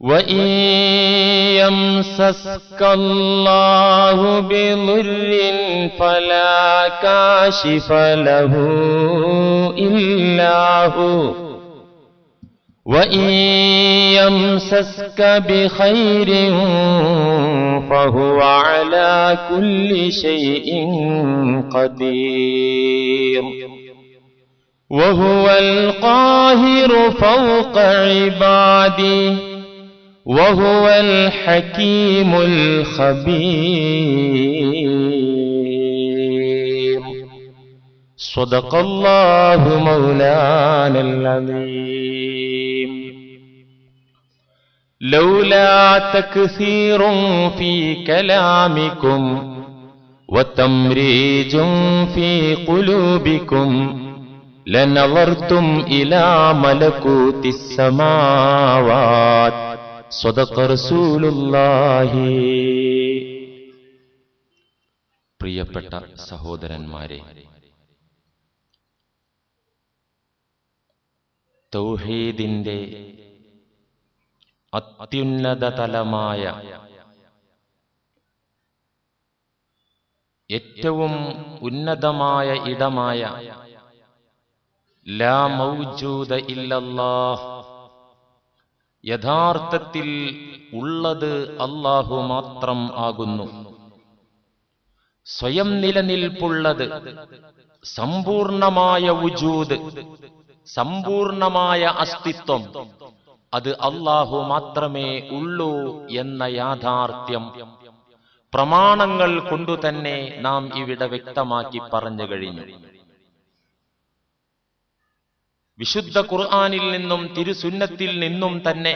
وإن يمسسك الله بضر فلا كاشف له إلا هو وإن يمسسك بخير فهو على كل شيء قدير وهو القاهر فوق عباده وهو الحكيم الخبير. صدق الله مولانا العظيم. لولا تكثير في كلامكم وتمريج في قلوبكم لنظرتم إلى ملكوت السماوات. പ്രിയപ്പെട്ട സഹോദരന്മാരെ തൗഹീദിന്റെ അത്യുന്നത തലമായ ഏറ്റവും ഉന്നതമായ ഇടമായ ലാ മൗജൂദ ഇല്ലല്ലാഹ് യഥാർത്ഥത്തിൽ ഉള്ളത് അല്ലാഹു മാത്രം ആകുന്നു. സ്വയം നിലനിൽപ്പുള്ളത് സമ്പൂർണമായ വുജൂദ് സമ്പൂർണമായ അസ്തിത്വം അത് അല്ലാഹു മാത്രമേ ഉള്ളൂ എന്ന യാഥാർത്ഥ്യം പ്രമാണങ്ങൾ കൊണ്ടുതന്നെ നാം ഇവിടെ വ്യക്തമാക്കി പറഞ്ഞു കഴിഞ്ഞു. വിശുദ്ധ ഖുർആാനിൽ നിന്നും തിരുസുന്നത്തിൽ നിന്നും തന്നെ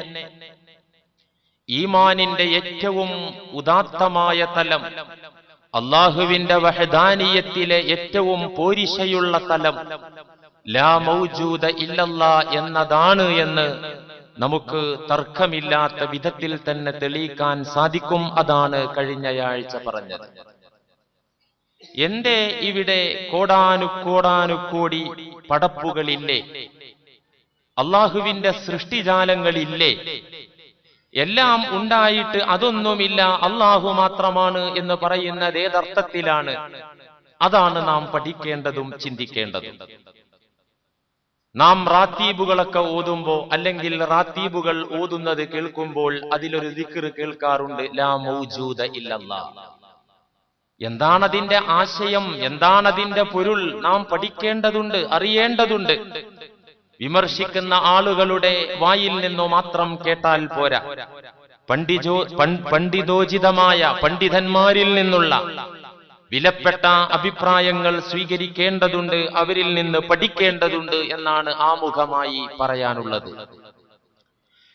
ഈമാനിന്റെ ഏറ്റവും ഉദാത്തമായ തലം അള്ളാഹുവിന്റെ വഹദാനീയത്തിലെ ഏറ്റവും പോരിശയുള്ള തലം. ലാ മൗജൂദ ഇല്ലല്ല എന്നതാണ് എന്ന് നമുക്ക് തർക്കമില്ലാത്ത വിധത്തിൽ തന്നെ തെളിയിക്കാൻ സാധിക്കും. അതാണ് കഴിഞ്ഞയാഴ്ച പറഞ്ഞത്. എന്റെ ഇവിടെ കോടാനുകോടാനുകോടി പടപ്പുകളില്ലേ? അള്ളാഹുവിന്റെ സൃഷ്ടിജാലങ്ങളില്ലേ? എല്ലാം ഉണ്ടായിട്ട് അതൊന്നുമില്ല അള്ളാഹു മാത്രമാണ് എന്ന് പറയുന്നത് ഏതർത്ഥത്തിലാണ് അതാണ് നാം പഠിക്കേണ്ടതും ചിന്തിക്കേണ്ടതും. നാം റാത്തീബുകളൊക്കെ ഓതുമ്പോ അല്ലെങ്കിൽ റാത്തീബുകൾ ഓതുന്നത് കേൾക്കുമ്പോൾ അതിലൊരു ദിക്ർ കേൾക്കാറുണ്ട് ലാ മൗജൂദ ഇല്ലല്ലാ. എന്താണ് അതിന്റെ ആശയം എന്താണതിന്റെ പൊരുൾ നാം പഠിക്കേണ്ടതുണ്ട് അറിയേണ്ടതുണ്ട്. വിമർശിക്കുന്ന ആളുകളുടെ വായിൽ നിന്നു മാത്രം കേട്ടാൽ പോരാ. പണ്ഡിജോ പണ്ഡിതോചിതമായ പണ്ഡിതന്മാരിൽ നിന്നുള്ള വിലപ്പെട്ട അഭിപ്രായങ്ങൾ സ്വീകരിക്കേണ്ടതുണ്ട് അവരിൽ നിന്ന് പഠിക്കേണ്ടതുണ്ട് എന്നാണ് ആമുഖമായി പറയാനുള്ളത്.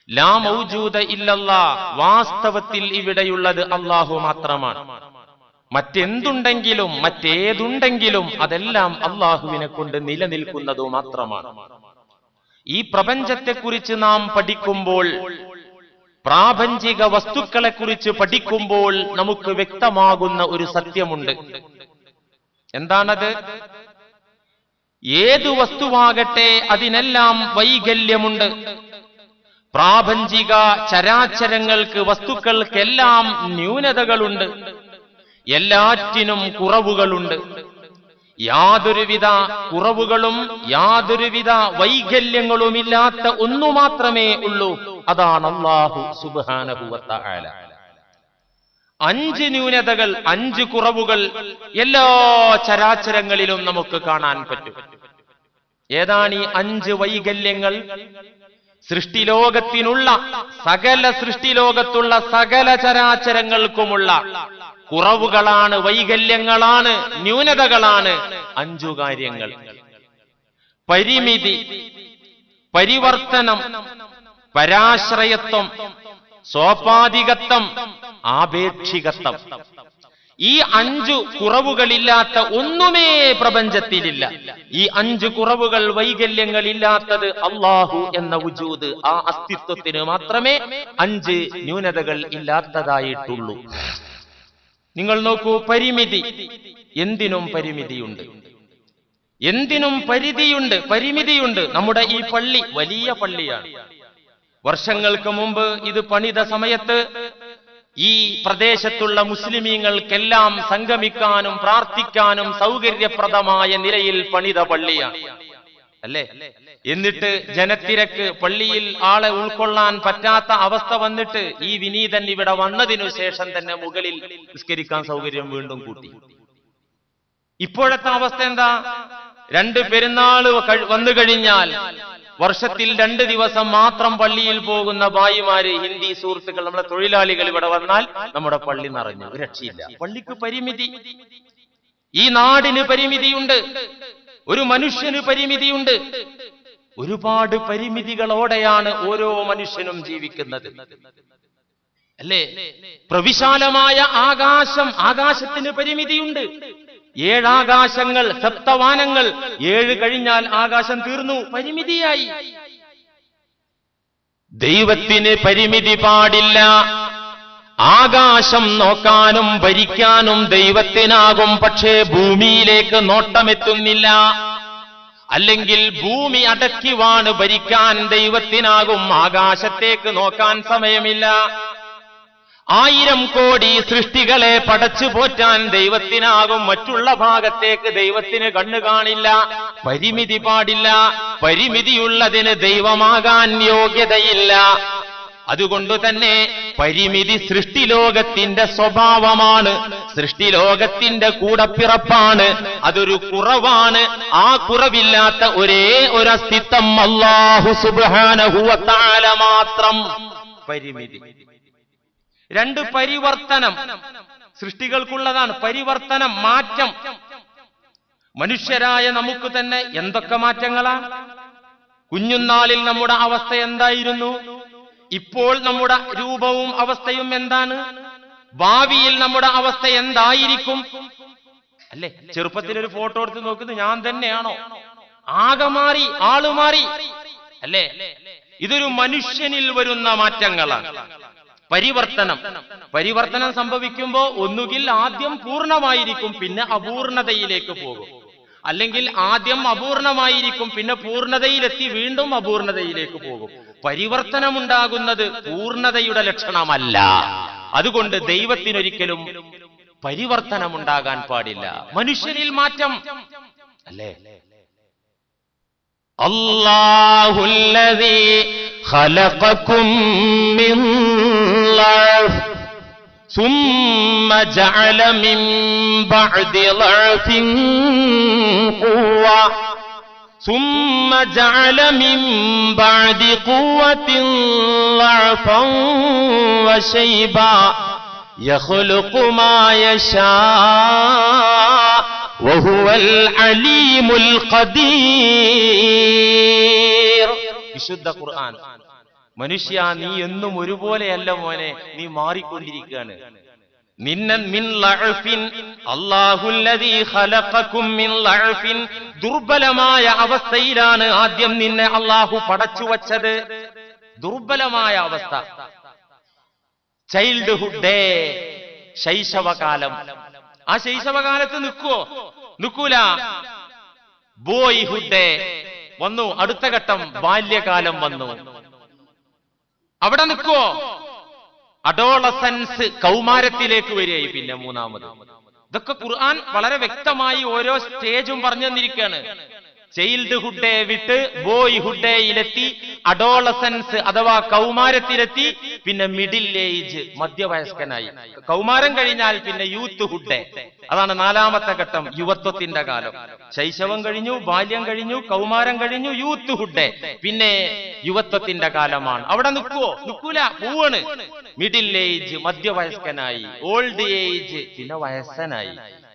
ലാ മൗജൂദ ഇല്ലല്ല വാസ്തവത്തിൽ ഇവിടെയുള്ളത് അള്ളാഹു മാത്രമാണ്. മറ്റെന്തുണ്ടെങ്കിലും മറ്റേതുണ്ടെങ്കിലും അതെല്ലാം അള്ളാഹുവിനെ കൊണ്ട് നിലനിൽക്കുന്നതു മാത്രമാണ്. ഈ പ്രപഞ്ചത്തെക്കുറിച്ച് നാം പഠിക്കുമ്പോൾ പ്രാപഞ്ചിക വസ്തുക്കളെ കുറിച്ച് പഠിക്കുമ്പോൾ നമുക്ക് വ്യക്തമാകുന്ന ഒരു സത്യമുണ്ട്. എന്താണത്? ഏതു വസ്തുവാകട്ടെ അതിനെല്ലാം വൈകല്യമുണ്ട്. പ്രാപഞ്ചിക ചരാചരങ്ങൾക്ക് വസ്തുക്കൾക്കെല്ലാം ന്യൂനതകളുണ്ട്. എല്ലാറ്റിനും കുറവുകളുണ്ട്. യാതൊരുവിധ കുറവുകളും യാതൊരുവിധ വൈകല്യങ്ങളുമില്ലാത്ത ഒന്നു മാത്രമേ ഉള്ളൂ. അതാണ് അള്ളാഹു സുബാനഭൂവത്ത അഞ്ച് ന്യൂനതകൾ അഞ്ച് കുറവുകൾ എല്ലാ ചരാചരങ്ങളിലും നമുക്ക് കാണാൻ പറ്റും. ഏതാണ് ഈ അഞ്ച് വൈകല്യങ്ങൾ? സൃഷ്ടിലോകത്തിനുള്ള സകല സൃഷ്ടിലോകത്തുള്ള സകല ചരാചരങ്ങൾക്കുമുള്ള കുറവുകളാണ് വൈകല്യങ്ങളാണ് ന്യൂനതകളാണ്. അഞ്ചു കാര്യങ്ങൾ. പരിമിതി പരിവർത്തനം പരാശ്രയത്വം സോപാധികത്വം ആപേക്ഷികത്വം. ഈ അഞ്ചു കുറവുകളില്ലാത്ത ഒന്നുമേ പ്രപഞ്ചത്തിലില്ല. ഈ അഞ്ചു കുറവുകൾ വൈകല്യങ്ങൾ ഇല്ലാത്തത് അള്ളാഹു എന്ന ഉജൂത് ആ അസ്തിത്വത്തിന് മാത്രമേ അഞ്ച് ന്യൂനതകൾ ഇല്ലാത്തതായിട്ടുള്ളൂ. നിങ്ങൾ നോക്കൂ പരിമിതി. എന്തിനും പരിമിതിയുണ്ട്. എന്തിനും പരിധിയുണ്ട് പരിമിതിയുണ്ട്. നമ്മുടെ ഈ പള്ളി വലിയ പള്ളിയാണ്. വർഷങ്ങൾക്ക് മുമ്പ് ഇത് പണിത സമയത്ത് ഈ പ്രദേശത്തുള്ള മുസ്ലിമീങ്ങൾക്കെല്ലാം സംഗമിക്കാനും പ്രാർത്ഥിക്കാനും സൗകര്യപ്രദമായ നിലയിൽ പണിത പള്ളിയാണ്. അല്ലേ? എന്നിട്ട് ജനത്തിരക്ക് പള്ളിയിൽ ആളെ ഉൾക്കൊള്ളാൻ പറ്റാത്ത അവസ്ഥ വന്നിട്ട് ഈ വിനീതൻ ഇവിടെ വന്നതിനു ശേഷം തന്നെ മുകളിൽ നിസ്കരിക്കാൻ സൗകര്യം വീണ്ടും കൂട്ടി. ഇപ്പോഴത്തെ അവസ്ഥ എന്താ? രണ്ട് പെരുന്നാൾ വന്നു കഴിഞ്ഞാൽ വർഷത്തിൽ രണ്ട് ദിവസം മാത്രം പള്ളിയിൽ പോകുന്ന ഭായിമാര് ഹിന്ദി സുഹൃത്തുക്കൾ നമ്മുടെ തൊഴിലാളികൾ ഇവിടെ വന്നാൽ നമ്മുടെ പള്ളി നിറഞ്ഞു. രക്ഷയില്ല. പള്ളിക്ക് പരിമിതി ഈ നാടിന് പരിമിതിയുണ്ട്. ഒരു മനുഷ്യന് പരിമിതിയുണ്ട്. ഒരുപാട് പരിമിതികളോടെയാണ് ഓരോ മനുഷ്യനും ജീവിക്കുന്നത്. അല്ലേ? പ്രവിശാലമായ ആകാശം ആകാശത്തിന് പരിമിതിയുണ്ട്. ഏഴാകാശങ്ങൾ സപ്തവാനങ്ങൾ ഏഴ് കഴിഞ്ഞാൽ ആകാശം തീർന്നു പരിമിതിയായി. ദൈവത്തിന് പരിമിതി പാടില്ല. ആകാശം നോക്കാനും ഭരിക്കാനും ദൈവത്തിനാകും പക്ഷേ ഭൂമിയിലേക്ക് നോട്ടമെത്തുന്നില്ല. അല്ലെങ്കിൽ ഭൂമി അടക്കിവാണ് ഭരിക്കാൻ ദൈവത്തിനാകും ആകാശത്തേക്ക് നോക്കാൻ സമയമില്ല. ആയിരം കോടി സൃഷ്ടികളെ പടച്ചു പോറ്റാൻ ദൈവത്തിനാകും മറ്റുള്ള ഭാഗത്തേക്ക് ദൈവത്തിന് കണ്ണു കാണില്ല പരിമിതി പാടില്ല പരിമിതിയുള്ളതിന് ദൈവമാകാൻ യോഗ്യതയില്ല. അതുകൊണ്ട് തന്നെ പരിമിതി സൃഷ്ടിലോകത്തിന്റെ സ്വഭാവമാണ്. സൃഷ്ടിലോകത്തിന്റെ കൂടപ്പിറപ്പാണ്. അതൊരു കുറവാണ്. ആ കുറവില്ലാത്ത ഒരേ ഒരു അസ്തിത്വം അള്ളാഹു സുബാനഹുവത്താല മാത്രം. പരിമിതി. രണ്ട് പരിവർത്തനം. സൃഷ്ടികൾക്കുള്ളതാണ് പരിവർത്തനം മാറ്റം. മനുഷ്യരായ നമുക്ക് തന്നെ എന്തൊക്കെ മാറ്റങ്ങളാണ് കുഞ്ഞുനാളിൽ നമ്മുടെ അവസ്ഥ എന്തായിരുന്നു? ഇപ്പോൾ നമ്മുടെ രൂപവും അവസ്ഥയും എന്താണ്? ഭാവിയിൽ നമ്മുടെ അവസ്ഥ എന്തായിരിക്കും? അല്ലെ? ചെറുപ്പത്തിൽ ഒരു ഫോട്ടോ എടുത്ത് നോക്കുന്നത് ഞാൻ തന്നെയാണോ? ആകെ മാറി ആൾ മാറി. അല്ലേ? ഇതൊരു മനുഷ്യനിൽ വരുന്ന മാറ്റങ്ങളാണ്. പരിവർത്തനം. പരിവർത്തനം സംഭവിക്കുമ്പോൾ ഒന്നുകിൽ ആദ്യം പൂർണമായിരിക്കും പിന്നെ അപൂർണതയിലേക്ക് പോകും. അല്ലെങ്കിൽ ആദ്യം അപൂർണമായിരിക്കും പിന്നെ പൂർണതയിലെത്തി വീണ്ടും അപൂർണതയിലേക്ക് പോകും. പരിവർത്തനമുണ്ടാകുന്നത് പൂർണതയുടെ ലക്ഷണമല്ല. അതുകൊണ്ട് ദൈവത്തിനൊരിക്കലും പരിവർത്തനമുണ്ടാകാൻ പാടില്ല. മനുഷ്യനിൽ മാറ്റം അല്ലേ? അള്ളാഹുല്ലതീ മിൻ ثم جعل من بعد ضعف قوة ثم جعل من بعد قوة ضعفا وشيبا يخلق ما يشاء وهو العليم القدير വിശുദ്ധ ഖുർആൻ മനുഷ്യ നീ എന്നും ഒരുപോലെയല്ല മോനെ നീ മാറിക്കൊണ്ടിരിക്കുകയാണ് ദുർബലമായ അവസ്ഥയിലാണ് ആദ്യം നിന്നെ അള്ളാഹു പടച്ചു വച്ചത്. ദുർബലമായ അവസ്ഥ. ചൈൽഡ്ഹുഡ് ഡേ ശൈശവകാലം. ആ ശൈശവകാലത്ത് നിൽക്കുവോ? നിൽക്കൂല. ബോയ്ഹുഡ് ഡേ വന്നു. അടുത്ത ഘട്ടം ബാല്യകാലം വന്നു. അവിടെ നിൽക്കുവോ? അഡോളസൻസ് കൗമാരത്തിലേക്ക് വരികയായി. പിന്നെ മൂന്നാമത്. ഇതൊക്കെ ഖുർആൻ വളരെ വ്യക്തമായി ഓരോ സ്റ്റേജും പറഞ്ഞു തന്നിരിക്കുകയാണ്. ചൈൽഡ്ഹുഡ് വിട്ട് ബോയ് ഹുഡേയിലെത്തി അഡോളസൻസ് അഥവാ കൗമാരത്തിലെത്തി പിന്നെ മിഡിൽ ഏജ് മധ്യവയസ്കനായി. കൗമാരം കഴിഞ്ഞാൽ പിന്നെ യൂത്ത് ഹുഡേ. അതാണ് നാലാമത്തെ ഘട്ടം യുവത്വത്തിന്റെ കാലം. ശൈശവം കഴിഞ്ഞു ബാല്യം കഴിഞ്ഞു കൗമാരം കഴിഞ്ഞു യൂത്ത് ഹുഡേ. പിന്നെ യുവത്വത്തിന്റെ കാലമാണ്. അവിടെ നിൽക്കുവോ? നിൽക്കൂല പോവാണ്. മിഡിൽ ഏജ് മധ്യവയസ്കനായി ഓൾഡ് ഏജ് പിന്നെ വയസ്സനായി.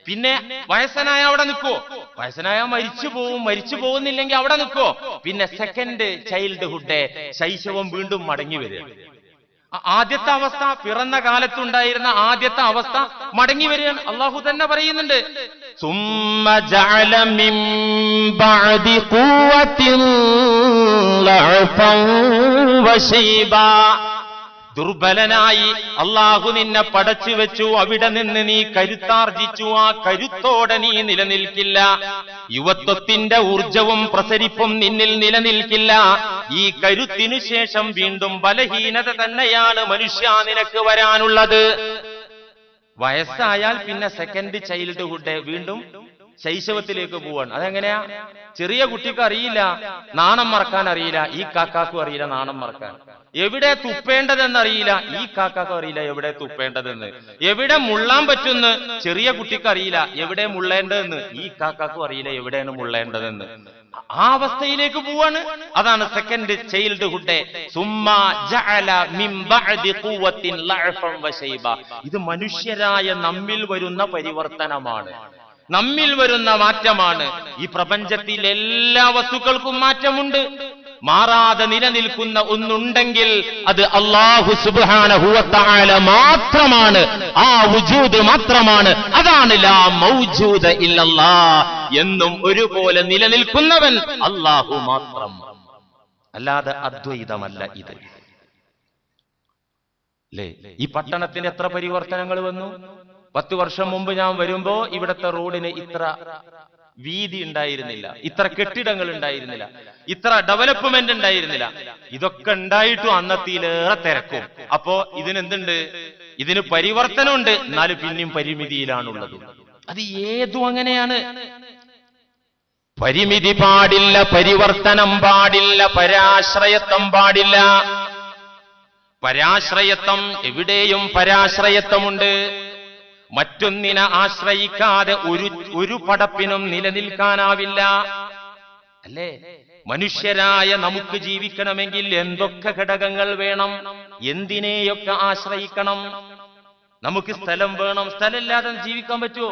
പിന്നെ വയസ്സനായ അവിടെ നിൽക്കുവോ വയസ്സനായ മരിച്ചു പോവും മരിച്ചു പോകുന്നില്ലെങ്കിൽ അവിടെ നിൽക്കുവോ പിന്നെ സെക്കൻഡ് ചൈൽഡ്ഹുഡ് ശൈശവം വീണ്ടും മടങ്ങി വരിക. ആദ്യത്തെ അവസ്ഥ പിറന്ന കാലത്തുണ്ടായിരുന്ന ആദ്യത്തെ അവസ്ഥ മടങ്ങി വരികയാണ് അള്ളാഹു തന്നെ പറയുന്നുണ്ട്. ثم ദുർബലനായി അള്ളാഹു നിന്നെ പടച്ചു വെച്ചു. അവിടെ നിന്ന് നീ കരുത്താർജിച്ചു. ആ കരുത്തോടെ നീ നിലനിൽക്കില്ല. യുവത്വത്തിന്റെ ഊർജവും പ്രസരിപ്പും നിന്നിൽ നിലനിൽക്കില്ല. ഈ കരുത്തിനു ശേഷം വീണ്ടും ബലഹീനത തന്നെയാണ് മനുഷ്യ നിനക്ക് വരാനുള്ളത്. വയസ്സായാൽ പിന്നെ സെക്കൻഡ് ചൈൽഡ്ഹുഡ് വീണ്ടും ശൈശവത്തിലേക്ക് പോവാണ്. അതെങ്ങനെയാ? ചെറിയ കുട്ടിക്ക് അറിയില്ല. നാണം മറക്കാൻ അറിയില്ല. ഈ കാക്കാക്കും അറിയില്ല നാണം മറക്കാൻ. എവിടെ തുപ്പേണ്ടതെന്നറിയില്ല. ഈ കാക്കാക്കും അറിയില്ല എവിടെ തുപ്പേണ്ടതെന്ന്. എവിടെ മുള്ളാൻ പറ്റുന്ന് ചെറിയ കുട്ടിക്ക് അറിയില്ല. എവിടെ മുള്ളേണ്ടതെന്ന്. ഈ കാക്കാക്കും അറിയില്ല എവിടെയാണ് മുള്ളേണ്ടതെന്ന്. ആ അവസ്ഥയിലേക്ക് പോവാണ്. അതാണ് സെക്കൻഡ് ചൈൽഡ്ഹുഡ് ഇത് മനുഷ്യരായ നമ്മിൽ വരുന്ന പരിവർത്തനമാണ്. നമ്മിൽ വരുന്ന മാറ്റമാണ്. ഈ പ്രപഞ്ചത്തിൽ എല്ലാ വസ്തുക്കൾക്കും മാറ്റമുണ്ട്. മാറാതെ നിലനിൽക്കുന്ന ഒന്നുണ്ടെങ്കിൽ അത് അള്ളാഹു സുബാന തആല മാത്രമാണ്. ആ വുജൂദ് മാത്രമാണ്. അതാണ് ലാ മൗജൂദ ഇല്ലല്ലാ എന്നും ഒരുപോലെ നിലനിൽക്കുന്നവൻ അള്ളാഹു മാത്രം. അല്ലാതെ അദ്വൈതമല്ല ഇത്. അല്ലേ ഈ പട്ടണത്തിന് എത്ര പരിവർത്തനങ്ങൾ വന്നു? പത്ത് വർഷം മുമ്പ് ഞാൻ വരുമ്പോ ഇവിടത്തെ റോഡിന് ഇത്ര വീതി ഉണ്ടായിരുന്നില്ല. ഇത്ര കെട്ടിടങ്ങൾ ഉണ്ടായിരുന്നില്ല. ഇത്ര ഡെവലപ്മെന്റ് ഉണ്ടായിരുന്നില്ല. ഇതൊക്കെ ഉണ്ടായിട്ടും അന്നത്തിലേറെ തിരക്കും. അപ്പോ ഇതിനെന്തുണ്ട്? ഇതിന് പരിവർത്തനമുണ്ട്. എന്നാലും പിന്നെയും പരിമിതിയിലാണുള്ളത്. അത് ഏതും അങ്ങനെയാണ്? പരിമിതി പാടില്ല പരിവർത്തനം പാടില്ല പരാശ്രയത്വം പാടില്ല. പരാശ്രയത്വം എവിടെയും പരാശ്രയത്വമുണ്ട്. മറ്റൊന്നിനെ ആശ്രയിക്കാതെ ഒരു ഒരു പടപ്പിനും നിലനിൽക്കാനാവില്ല. അല്ലേ? മനുഷ്യരായ നമുക്ക് ജീവിക്കണമെങ്കിൽ എന്തൊക്കെ ഘടകങ്ങൾ വേണം? എന്തിനെയൊക്കെ ആശ്രയിക്കണം? നമുക്ക് സ്ഥലം വേണം. സ്ഥലമില്ലാതെ ജീവിക്കാൻ പറ്റുമോ?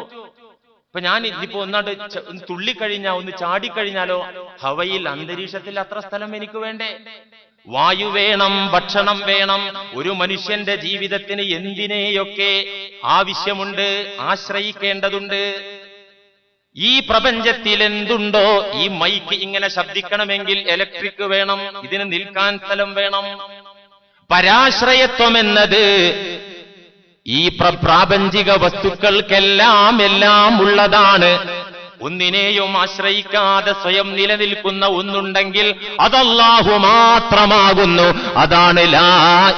ഇപ്പൊ ഞാൻ ഇതിപ്പോ ഒന്നാണ്ട് തുള്ളിക്കഴിഞ്ഞാ ഒന്ന് ചാടിക്കഴിഞ്ഞാലോ ഹവയിൽ അന്തരീക്ഷത്തിൽ അത്ര സ്ഥലം എനിക്ക് വേണ്ടേ? വായു വേണം ഭക്ഷണം വേണം ഒരു മനുഷ്യന്റെ ജീവിതത്തിന് എന്തിനെയൊക്കെ ആവശ്യമുണ്ട് ആശ്രയിക്കേണ്ടതുണ്ട്? ഈ പ്രപഞ്ചത്തിൽ എന്തുണ്ടോ ഈ മൈക്ക് ഇങ്ങനെ ശബ്ദിക്കണമെങ്കിൽ ഇലക്ട്രിക് വേണം ഇതിന് നിൽക്കാൻ സ്ഥലം വേണം. പരാശ്രയത്വം എന്നത് ഈ പ്രാപഞ്ചിക വസ്തുക്കൾക്കെല്ലാം എല്ലാം ഉള്ളതാണ്. ഒന്നിനെയും ആശ്രയിക്കാതെ സ്വയം നിലനിൽക്കുന്ന ഒന്നുണ്ടെങ്കിൽ അതല്ലാഹു മാത്രമാകുന്നു. അതാണ് ലാ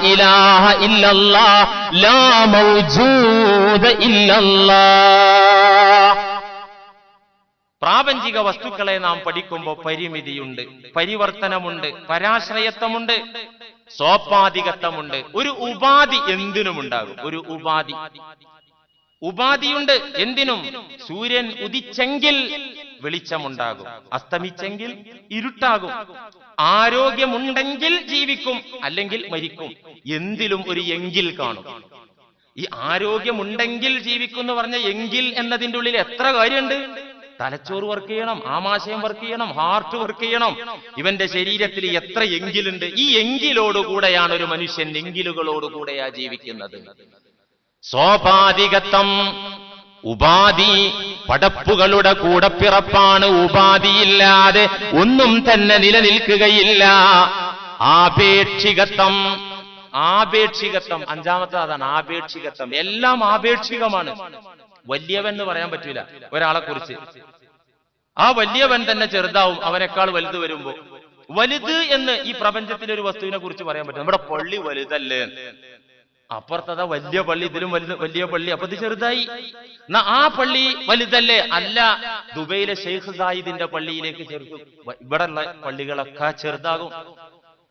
ഇലാഹ ഇല്ലല്ലാ ലാ മൗജൂദ ഇല്ലല്ലാ പ്രാപഞ്ചിക വസ്തുക്കളെ നാം പഠിക്കുമ്പോൾ പരിമിതിയുണ്ട് പരിവർത്തനമുണ്ട് പരാശ്രയത്വമുണ്ട് സോപാധികത്വമുണ്ട്. ഒരു ഉപാധി എന്തിനുമുണ്ടാകും? ഒരു ഉപാധി. ഉപാധിയുണ്ട് എന്തിനും. സൂര്യൻ ഉദിച്ചെങ്കിൽ വെളിച്ചമുണ്ടാകും. അസ്തമിച്ചെങ്കിൽ ഇരുട്ടാകും. ആരോഗ്യമുണ്ടെങ്കിൽ ജീവിക്കും അല്ലെങ്കിൽ മരിക്കും. എന്തിലും ഒരു എങ്കിൽ കാണും. ഈ ആരോഗ്യമുണ്ടെങ്കിൽ ജീവിക്കും എന്ന് പറഞ്ഞ എങ്കിൽ എന്നതിന്റെ ഉള്ളിൽ എത്ര കാര്യമുണ്ട്? തലച്ചോറ് വർക്ക് ചെയ്യണം ആമാശയം വർക്ക് ചെയ്യണം ഹാർട്ട് വർക്ക് ചെയ്യണം. ഇവന്റെ ശരീരത്തിൽ എത്ര എങ്കിലുണ്ട്? ഈ എങ്കിലോടുകൂടെയാണ് ഒരു മനുഷ്യൻ എങ്കിലുകളോടുകൂടെയാ ജീവിക്കുന്നത്. സോപാധികത്വം ഉപാധി പടപ്പുകളുടെ കൂടപ്പിറപ്പാണ് ഉപാധിയില്ലാതെ ഒന്നും തന്നെ നിലനിൽക്കുകയില്ല. ആപേക്ഷികത്വം ആപേക്ഷികത്വം. അഞ്ചാമത്തെ അതാണ് ആപേക്ഷികത്വം. എല്ലാം ആപേക്ഷികമാണ്. വലിയവൻ എന്ന് പറയാൻ പറ്റില്ല ഒരാളെ കുറിച്ച് ആ വലിയവൻ തന്നെ ചെറുതാവും അവനേക്കാൾ വലുത് വരുമ്പോ. വലുത് എന്ന് ഈ പ്രപഞ്ചത്തിലെ ഒരു വസ്തുവിനെ കുറിച്ച് പറയാൻ പറ്റും. നമ്മുടെ പള്ളി വലുതല്ലേ? അപ്പുറത്തതാ വലിയ പള്ളി ഇതിലും വലിയ പള്ളി അപ്പൊ ഇത് ചെറുതായി. എന്നാ ആ പള്ളി വലുതല്ലേ? അല്ല ദുബൈയിലെ ഷെയ്ഖ് സായിദിന്റെ പള്ളിയിലേക്ക് ചെറുതും ഇവിടെ ഉള്ള പള്ളികളൊക്കെ ചെറുതാകും.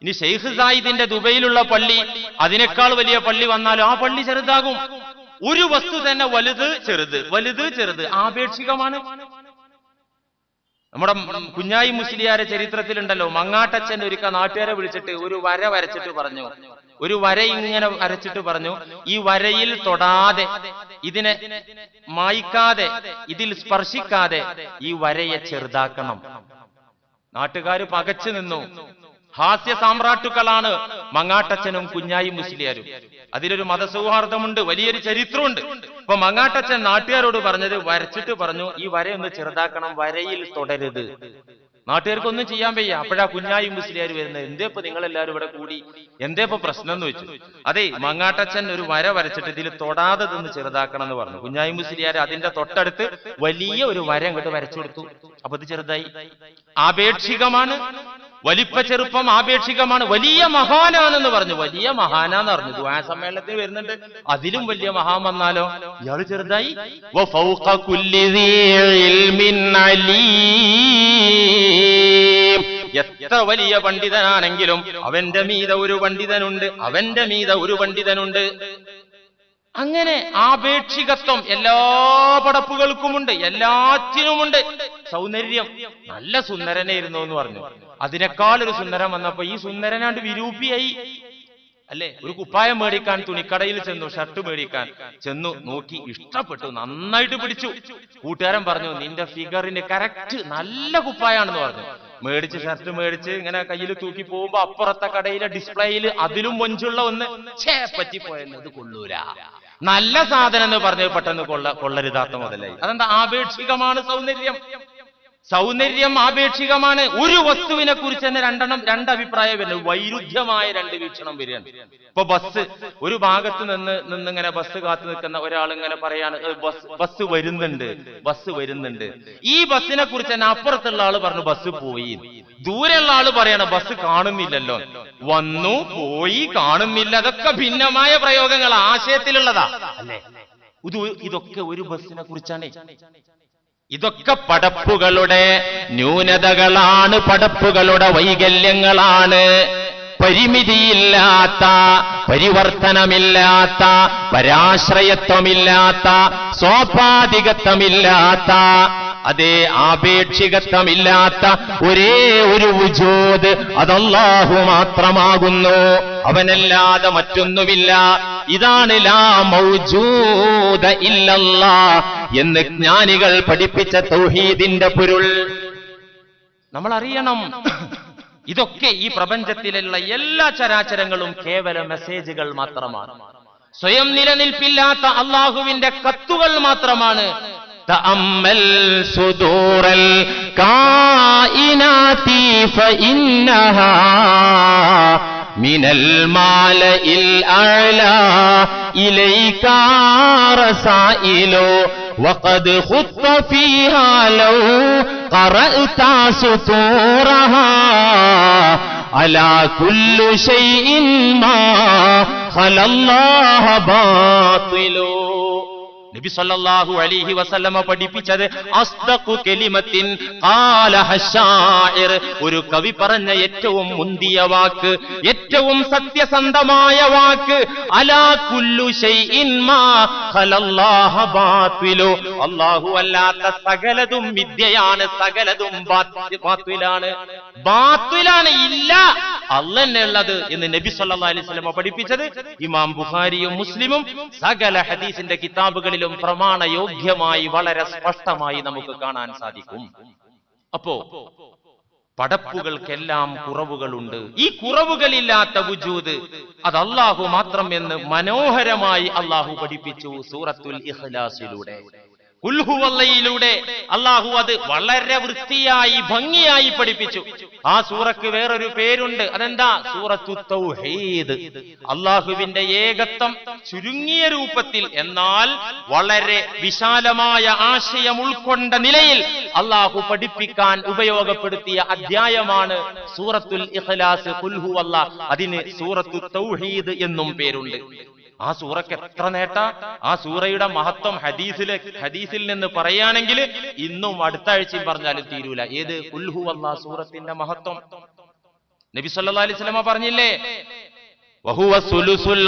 ഇനി ഷെയ്ഖ് സായിദിന്റെ ദുബൈയിലുള്ള പള്ളി അതിനേക്കാൾ വലിയ പള്ളി വന്നാലും ആ പള്ളി ചെറുതാകും. ഒരു വസ്തു തന്നെ വലുത് ചെറുത് വലുത് ചെറുത്. ആപേക്ഷികമാണ്. നമ്മുടെ കുഞ്ഞായി മുസ്ലിയാരെ ചരിത്രത്തിലുണ്ടല്ലോ. മങ്ങാട്ടച്ഛൻ ഒരുക്ക നാട്ടുകാരെ വിളിച്ചിട്ട് ഒരു വര വരച്ചിട്ട് പറഞ്ഞു. ഒരു വര ഇങ്ങനെ വരച്ചിട്ട് പറഞ്ഞു. ഈ വരയിൽ തൊടാതെ ഇതിനെ മായ്ക്കാതെ ഇതിൽ സ്പർശിക്കാതെ ഈ വരയെ ചെറുതാക്കണം. നാട്ടുകാർ പകച്ചു നിന്നു. ഹാസ്യ സാമ്രാട്ടുക്കളാണ് മങ്ങാട്ടച്ചനും കുഞ്ഞായി മുസ്ലിയാരും. അതിലൊരു മതസൗഹാർദ്ദമുണ്ട് വലിയൊരു ചരിത്രമുണ്ട്. അപ്പൊ മങ്ങാട്ടച്ചൻ നാട്ടുകാരോട് പറഞ്ഞത് വരച്ചിട്ട് പറഞ്ഞു ഈ വരയൊന്ന് ചെറുതാക്കണം വരയിൽ തുടരുത്. നാട്ടുകാർക്കൊന്നും ചെയ്യാൻ വയ്യ. അപ്പോഴാ കുഞ്ഞായി മുസ്ലിയാർ വരുന്നത്. എന്തേ ഇപ്പൊ നിങ്ങൾ എല്ലാവരും ഇവിടെ കൂടി? എന്തേ ഇപ്പൊ പ്രശ്നം എന്ന് വെച്ചു അതെ മങ്ങാട്ടച്ചൻ ഒരു വര വരച്ചിട്ട് ഇതിൽ തൊടാതെ നിന്ന് ചെറുതാക്കണം എന്ന് പറഞ്ഞു. കുഞ്ഞായി മുസ്ലിയാർ അതിന്റെ തൊട്ടടുത്ത് വലിയ ഒരു വര അങ്ങോട്ട് വരച്ചു കൊടുത്തു. അപ്പൊ ഇത് ചെറുതായി. ആപേക്ഷികമാണ്. വലിപ്പ ചെറുപ്പം ആപേക്ഷികമാണ്. വലിയ മഹാനാണെന്ന് പറഞ്ഞു. വലിയ മഹാനാന്ന് പറഞ്ഞു. ദുആ സമ്മേളനത്തിൽ വരുന്നുണ്ട്. അതിലും വലിയ മഹാൻ വന്നാലോ? ഇയാൾ ചെറുതായി. എത്ര വലിയ പണ്ഡിതനാണെങ്കിലും അവന്റെ മീത ഒരു പണ്ഡിതനുണ്ട്. അവന്റെ മീത ഒരു പണ്ഡിതനുണ്ട്. അങ്ങനെ ആപേക്ഷികത്വം എല്ലാ പടപ്പുകൾക്കുമുണ്ട്. എല്ലാറ്റിനുമുണ്ട്. സൗന്ദര്യം. നല്ല സുന്ദരനെ ഇരുന്നു എന്ന് പറഞ്ഞു. അതിനേക്കാൾ ഒരു സുന്ദരം വന്നപ്പോ ഈ സുന്ദരനാണ്ട് വിരൂപിയായി. അല്ലെ? ഒരു കുപ്പായം മേടിക്കാൻ തുണിക്കടയിൽ ചെന്നു ഷർട്ട് മേടിക്കാൻ ചെന്നു നോക്കി ഇഷ്ടപ്പെട്ടു നന്നായിട്ട് പിടിച്ചു. കൂട്ടുകാരൻ പറഞ്ഞു നിന്റെ ഫിഗറിന് കറക്റ്റ് നല്ല കുപ്പായാണെന്ന് പറഞ്ഞു. മേടിച്ച് ഷർട്ട് മേടിച്ച് ഇങ്ങനെ കയ്യിൽ തൂക്കി പോകുമ്പോ അപ്പുറത്തെ കടയിലെ ഡിസ്പ്ലേയിൽ അതിലും മൊഞ്ചുള്ള ഒന്ന് ഛേ കൊള്ളൂരാ കൊള്ളൂല. നല്ല സാധനം എന്ന് പറഞ്ഞ് പെട്ടെന്ന് കൊള്ള കൊള്ളരുതാത്ത മുതലായി. അതെന്താ? ആപേക്ഷികമാണ് സൗന്ദര്യം. സൗന്ദര്യം ആപേക്ഷികമാണ്. ഒരു വസ്തുവിനെ കുറിച്ച് തന്നെ രണ്ടെണ്ണം രണ്ട് വരുന്നത് വൈരുദ്ധ്യമായ രണ്ട് വീക്ഷണം വരികയാണ്. ഇപ്പൊ ബസ് ഒരു ഭാഗത്ത് നിന്ന് നിന്നിങ്ങനെ ബസ് കാത്തു നിൽക്കുന്ന ഒരാൾ ഇങ്ങനെ പറയാണ് "ഏ, ബസ് ബസ് വരുന്നുണ്ട് ബസ് വരുന്നുണ്ട്. ഈ ബസ്സിനെ കുറിച്ച് തന്നെ അപ്പുറത്തുള്ള ആൾ പറഞ്ഞു ബസ് പോയി. ദൂരെയുള്ള ആൾ പറയണ ബസ് കാണുന്നില്ലല്ലോ. വന്നു പോയി കാണുന്നില്ല. അതൊക്കെ ഭിന്നമായ പ്രയോഗങ്ങൾ ആശയത്തിലുള്ളതാ. അല്ലേ? ഇത് ഇതൊക്കെ ഒരു ബസ്സിനെ കുറിച്ചാണ്. ഇതൊക്കെ പടപ്പുകളുടെ ന്യൂനതകളാണ് പടപ്പുകളുടെ വൈകല്യങ്ങളാണ്. പരിമിതിയില്ലാത്ത പരിവർത്തനമില്ലാത്ത പരാശ്രയത്വമില്ലാത്ത സ്വാഭാവികത്വമില്ലാത്ത അതേ ആപേക്ഷികത്വമില്ലാത്ത ഒരേ ഒരു വിജോത് അതല്ലാഹു മാത്രമാകുന്നു. അവനല്ലാതെ മറ്റൊന്നുമില്ല ഇതാണ് ലാ മൗജൂദ ഇല്ലല്ലാ എന്ന് ജ്ഞാനികൾ പഠിപ്പിച്ച തൗഹീദിന്റെ പൊരുൾ നമ്മൾ അറിയണം ഇതൊക്കെ ഈ പ്രപഞ്ചത്തിലുള്ള എല്ലാ ചരാചരങ്ങളും കേവല മെസ്സേജുകൾ മാത്രമാണ് സ്വയം നിലനിൽപ്പില്ലാത്ത അള്ളാഹുവിന്റെ കത്തുകൾ മാത്രമാണ് تأمل صدور الكائنات فإنها من المالئ الأعلى إليك رسائل وقد خط فيها لو قرأت سطورها على كل شيء ما خلا الله باطل. നബി സല്ലല്ലാഹു അലൈഹി വസല്ലമ പഠിപ്പിച്ചത് അസ്ദഖു കലിമത്തിൻ ഖാല ഹശാഇർ. ഒരു കവി പറഞ്ഞ ഏറ്റവും മുന്തിയ വാക്ക് ഏറ്റവും സത്യസന്ധമായ വാക്ക് അലാ കുല്ലു ഷൈഇൻ മാ ഖലല്ലാഹ ബാത്തിലു. അല്ലാഹു അല്ലാത്ത സകലതും വിദ്യയാണ് സകലതും ബാത്തി- ബാത്തിലാണ്. ബാത്തിലാണ് ഇല്ല. അല്ലെന്നുള്ളത് എന്ന് നബി സല്ലല്ലാഹു അലൈഹി വസല്ലമ പഠിപ്പിച്ചത് ഇമാം ബുഖാരിയും മുസ്ലിമും സകല ഹദീസിന്റെ കിതാബുകളിലും പ്രമാണയോഗ്യമായി വളരെ സ്പഷ്ടമായി നമുക്ക് കാണാൻ സാധിക്കും. അപ്പോ പടപ്പുകൾക്കെല്ലാം കുറവുകളുണ്ട്. ഈ കുറവുകളില്ലാത്ത വുജൂദ് അത് അള്ളാഹു മാത്രം എന്ന് മനോഹരമായി അള്ളാഹു പഠിപ്പിച്ചു സൂറത്തുൽ ഇഖ്ലാസിലൂടെ. ഉൽഹുവല്ലയിലൂടെ അള്ളാഹു അത് വളരെ വൃത്തിയായി ഭംഗിയായി പഠിപ്പിച്ചു. ആ സൂറക്ക് വേറൊരു പേരുണ്ട്. അതെന്താ? സൂറത്തു തൗഹീദ്. അള്ളാഹുവിന്റെ ഏകത്വം ചുരുങ്ങിയ രൂപത്തിൽ എന്നാൽ വളരെ വിശാലമായ ആശയം ഉൾക്കൊണ്ട നിലയിൽ അള്ളാഹു പഠിപ്പിക്കാൻ ഉപയോഗപ്പെടുത്തിയ അധ്യായമാണ് സൂറത്തുൽ ഇഖ്ലാസ്. കുൽഹുവല്ല അതിന് സൂറത്തു തൗഹീദ് എന്നും പേരുണ്ട്. ആ സൂറക്ക് എത്ര നേട്ട? ആ സൂറയുടെ മഹത്വം ഹദീസിലെ ഹദീസിൽ നിന്ന് പറയുകയാണെങ്കിൽ ഇന്നും അടുത്ത ആഴ്ചയും പറഞ്ഞാലും തീരൂല. ഏത്? ഉൽഹു അല്ല സൂറത്തിന്റെ മഹത്വം. നബി സല്ലാ അലൈഹി വസല്ലമ പറഞ്ഞില്ലേ?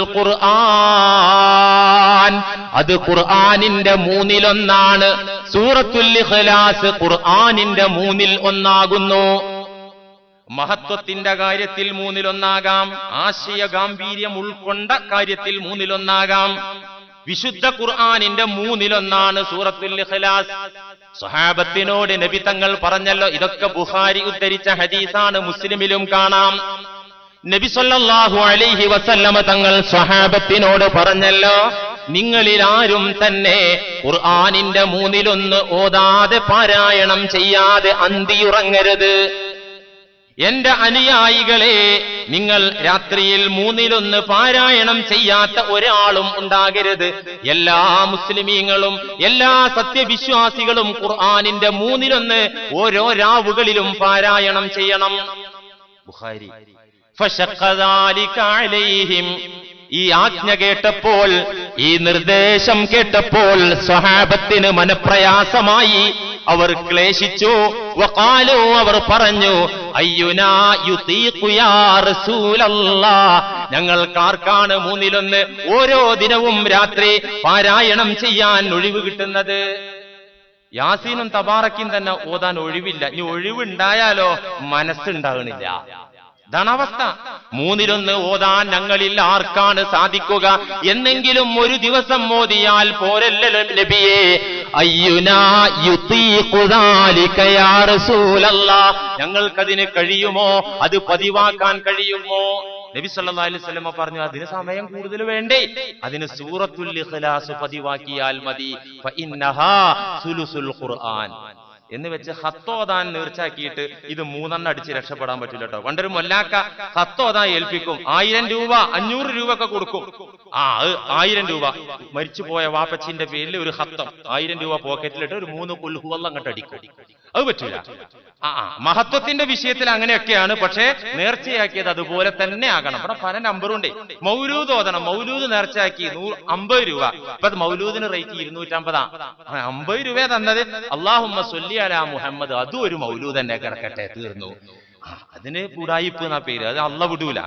ഖുർആൻ. അത് ഖുർആാനിന്റെ മൂന്നിലൊന്നാണ്. സൂറത്തുൽ ഇഖ്ലാസ് ഖുർആനിന്റെ മൂന്നിൽ ഒന്നാകുന്നു. മഹത്വത്തിന്റെ കാര്യത്തിൽ മൂന്നിലൊന്നാകാം. ആശയ ഗാംഭീര്യം ഉൾക്കൊണ്ട കാര്യത്തിൽ മൂന്നിലൊന്നാകാം. വിശുദ്ധ ഖുർആാനിന്റെ മൂന്നിലൊന്നാണ് സൂറത്തുൽ ഇഖ്ലാസ്. സ്വഹാബത്തിനോട് നബി തങ്ങൾ പറഞ്ഞല്ലോ ഇതൊക്കെ ബുഹാരി ഉദ്ധരിച്ച ഹദീസാണ് മുസ്ലിമിലും കാണാം. നബി സല്ലല്ലാഹു അലൈഹി വസല്ലമ തങ്ങൾ സ്വഹാബത്തിനോട് പറഞ്ഞല്ലോ നിങ്ങളിൽ ആരും തന്നെ ഖുർആാനിന്റെ മൂന്നിലൊന്ന് ഓതാതെ പാരായണം ചെയ്യാതെ അന്തിയുറങ്ങരുത്. എന്റെ അനുയായികളെ നിങ്ങൾ രാത്രിയിൽ മൂന്നിലൊന്ന് പാരായണം ചെയ്യാത്ത ഒരാളും ഉണ്ടാകരുത്. എല്ലാ മുസ്ലിമീങ്ങളും എല്ലാ സത്യവിശ്വാസികളും ഖുർആാനിന്റെ മൂന്നിലൊന്ന് ഓരോ രാവുകളിലും പാരായണം ചെയ്യണം. ഈ ആജ്ഞ കേട്ടപ്പോൾ ഈ നിർദ്ദേശം കേട്ടപ്പോൾ സ്വഹാബത്തിന് മനപ്രയാസമായി അവർ ക്ലേശിച്ചു. വക്കാലോ അവർ പറഞ്ഞു ഞങ്ങൾക്കാർക്കാണ് മൂന്നിലൊന്ന് ഓരോ ദിനവും രാത്രി പാരായണം ചെയ്യാൻ ഒഴിവ് കിട്ടുന്നത്. യാസീനും തബാറക്കും തന്നെ ഓതാൻ ഒഴിവില്ല. ഇനി ഒഴിവുണ്ടായാലോ മനസ്സുണ്ടാകണില്ല. ഇതാണ് അവസ്ഥ മൂന്നിലൊന്ന് ഓതാൻ ഞങ്ങളിൽ ആർക്കാണ് സാധിക്കുക? എന്നെങ്കിലും ഒരു ദിവസം മോദിയാൽ പോരല്ല നബിയെ? ഞങ്ങൾക്കതിന് കഴിയുമോ? അത് പതിവാക്കാൻ കഴിയുമോ? നബി സല്ലാ അലൈഹി വസല്ലമ പറഞ്ഞു അതിന് സമയം കൂടുതൽ വേണ്ടേ? അതിന് സൂറത്തുൽ ഇഖ്ലാസ് പതിവാക്കിയാൽ മതി. ഖുർആൻ. എന്ന് വെച്ച് ഹത്തോദാൻ നീർച്ചാക്കിയിട്ട് ഇത് മൂന്നെണ്ണം അടിച്ച് രക്ഷപ്പെടാൻ പറ്റില്ല കേട്ടോ പണ്ടൊരു മൊല്ലാക്ക ഹത്തോദാൻ ഏൽപ്പിക്കും. ആയിരം രൂപ അഞ്ഞൂറ് രൂപ ഒക്കെ കൊടുക്കും. ആ അത് ആയിരം രൂപ. മരിച്ചുപോയ വാപ്പച്ചിന്റെ പേരിൽ ഒരു ഹത്തം. ആയിരം രൂപ പോക്കറ്റിലിട്ട് ഒരു മൂന്ന് കൊല്ലുവെള്ളം അങ്ങോട്ട് അടിക്കും. അത് പറ്റൂല. ആ ആ. മഹത്വത്തിന്റെ വിഷയത്തിൽ അങ്ങനെയൊക്കെയാണ്. പക്ഷേ നേർച്ചയാക്കിയത് അതുപോലെ തന്നെ ആകണം. ഇവിടെ പല നമ്പറുണ്ട്. മൗലൂദ് ഓതണം മൗലൂദ് നേർച്ചയാക്കി നൂറ് അമ്പത് രൂപ. ഇപ്പൊ മൗലൂദിന് റേറ്റ് ഇരുന്നൂറ്റമ്പതാ. അമ്പത് രൂപ തന്നത്. അള്ളാഹുമ്മ സൊല്ലി അലാ മുഹമ്മദ് അതും ഒരു മൗലൂദ് തന്നെ കിടക്കട്ടെ തീർന്നു. അതിന് കൂടായിപ്പ് എന്നാ പേര് അത് അള്ള വിടൂല.